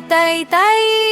তাই তাই মামা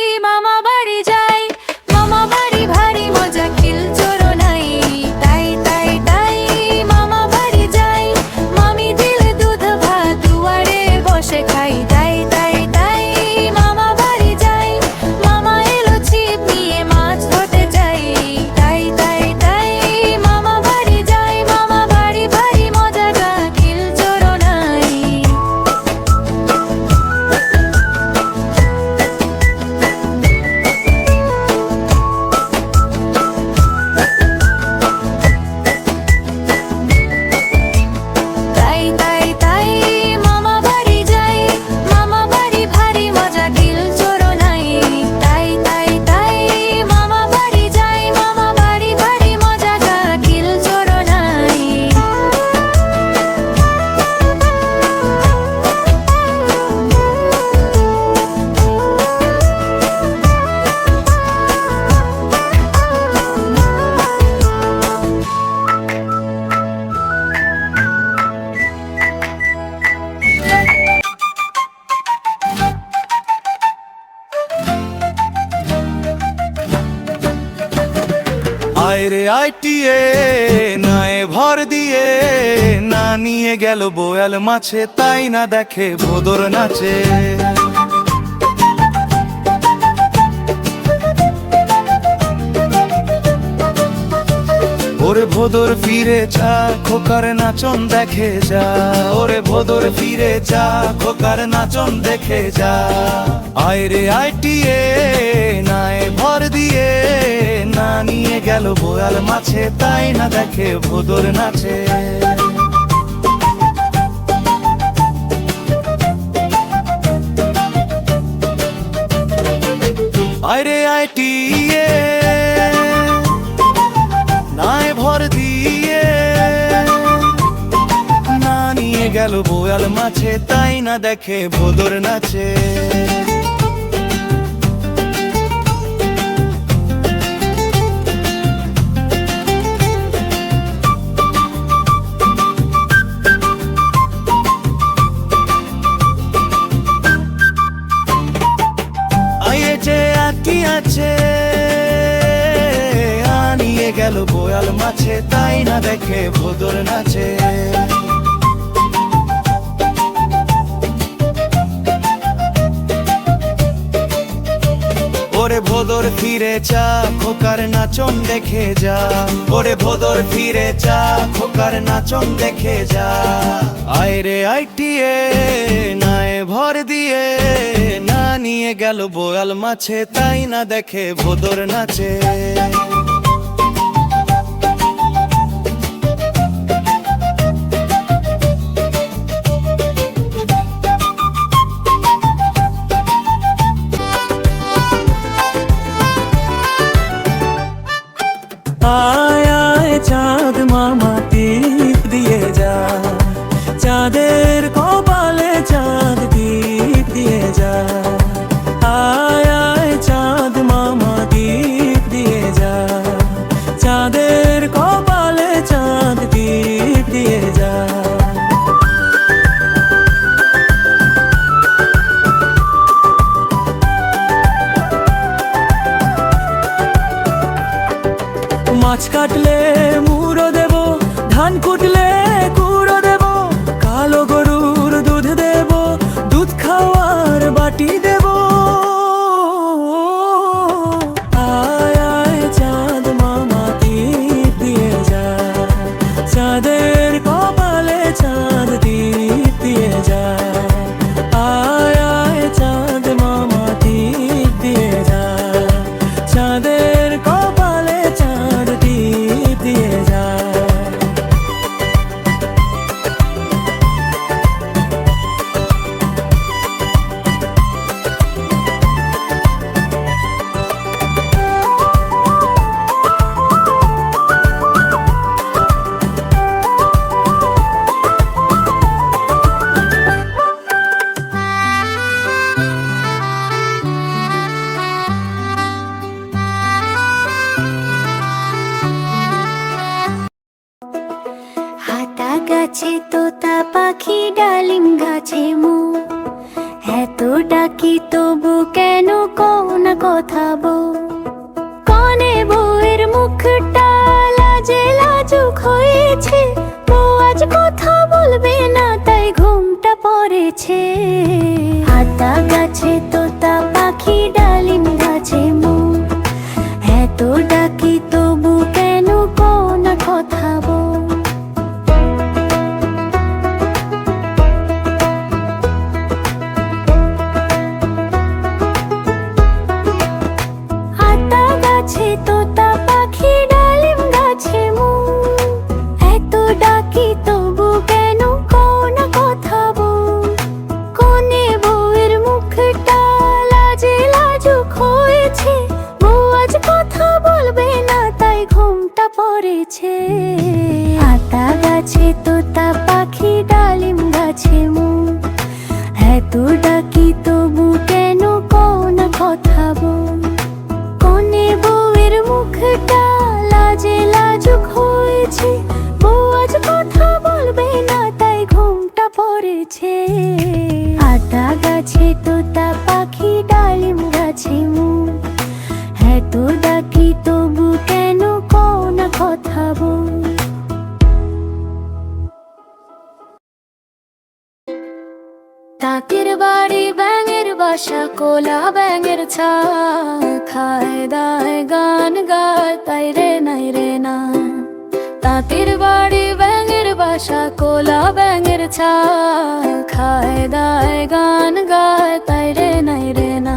আয়রে আইটিএ নায়ে ভর দিয়ে না নিয়ে গেল বোয়াল মাছে, তাই না দেখে ভোদর নাচে। ওরে ভোদর ফিরে যা, খোকার নাচন দেখে যা। ওরে ভোদর ফিরে যা, খোকার নাচন দেখে যা। আয়রে আইটিএ নায়ে গেল বোয়াল মাছে, তাই না দেখে ভোদর নাচে। আয়রে আইটিএ, নাই ভর দিয়ে। না নিয়ে গেল বোয়াল মাছে, তাই না দেখে ভোদর নাচে। বোয়াল মাছে, তাই না দেখে ভোদর নাচে। ওরে ভোদর ফিরে চা খোকার নাচন দেখে যা। ওরে ভোদর ফিরে চা খোকার নাচন দেখে যা। আয়রে আইটিএ নায়ে ভর দিয়ে, না নিয়ে গেল বোয়াল মাছে, তাই না দেখে ভোদর নাচে। চাঁদের কপালে চাঁদ টিপ দিয়ে যা। আয় আয়, চাঁদ মামা টিপ দিয়ে যা। চাঁদের কপালে চাঁদ টিপ দিয়ে যা। মাছ কাটলে গাছে তোতা পাখি, ডালিম গাছে মো এত ডাকি তবু কেন কোন কথা বউ কনে বউয়ের মুখটা লাজে লাজুক হয়েছে, বউ আজ কথা বলবে না, তাই ঘুমটা পড়েছে। আতা গাছে তোতা পাখি, ডালিম গাছে মো এত ডাকি তবু পড়েছে আতা গাছে, তোতা পাখি, ডালিম গাছে মু এত ডাকি তবু কেন কোন কথা বল? কোনে বউয়ের মুখটা লাজে লাজুক হয়েছে? বউ আজ কথা বলবে না, তাই ঘুমটা পড়েছে। আটা গাছে, তোতা তাকের বাড়ি ব্যাঙের বাসা, কোলা ব্যাঙের ছা খায়, দায়, গান গায়, তাই রে নাই রে না। তাঁতির বাড়ি ব্যাঙের বাসা, কোলা ব্যাঙের ছা খায়, দায়, গান গায়, তাই রে নাই রে না।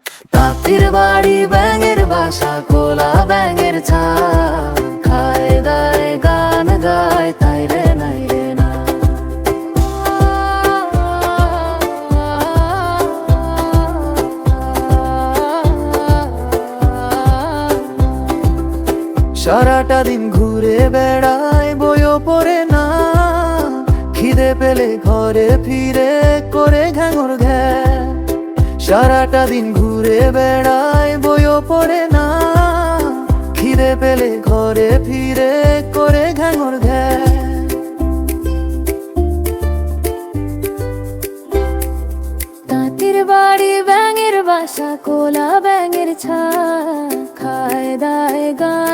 তাঁতির বাড়ি ব্যাঙের বাসা কোলা ব্যাঙের ছা খায় দায়, গান গায়, তাই রে, নাই রে, না। সারাটা দিন ঘুরে বেড়ায়, বইও পড়ে না। খিদে পেলে ঘরে ফিরে করে ঘ্যাঙর ঘ্যা। সারাটা দিন ঘুরে বেড়ায়, বইও পড়ে না। খিদে পেলে ঘরে ফিরে করে ঘ্যাঙর ঘ্যা। তাঁতির বাড়ি ব্যাঙের বাসা, কোলা ব্যাঙের ছা, খায় দায় গান